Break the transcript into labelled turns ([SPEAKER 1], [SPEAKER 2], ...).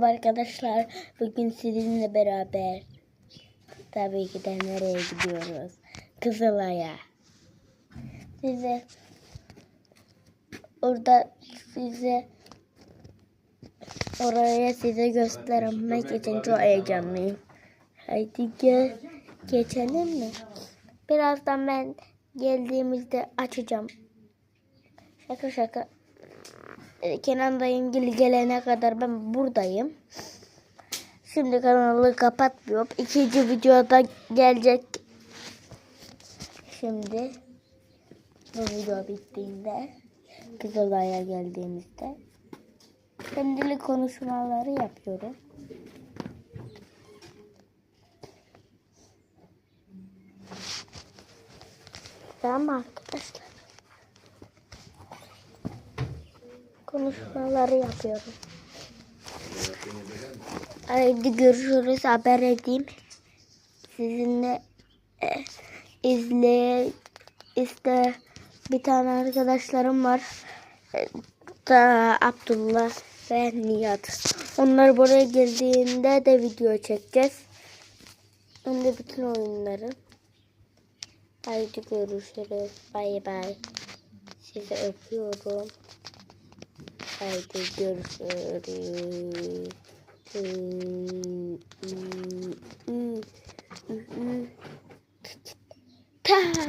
[SPEAKER 1] Merhaba arkadaşlar. Bugün sizinle beraber tabii ki de nereye gidiyoruz? Kızılay'a. Size orada size oraya size göstermek için çok heyecanlıyım. Haydi gel geçelim mi? Birazdan ben geldiğimizde açacağım. Şaka şaka. Ee, Kenan dayım gel- gelene kadar ben buradayım. Şimdi kanalı kapatmıyorum. İkinci videoda gelecek. Şimdi bu video bittiğinde Kızılay'a geldiğimizde şimdilik konuşmaları yapıyorum. Tamam arkadaşlar? Konuşmaları yapıyorum. Haydi görüşürüz haber edeyim. Sizinle e, izle işte bir tane arkadaşlarım var. E, da Abdullah ve Nihat. Onlar buraya geldiğinde de video çekeceğiz. Hem de bütün oyunları. Haydi görüşürüz. Bay bay. Sizi öpüyorum. Haydi görüşürüz. Ta.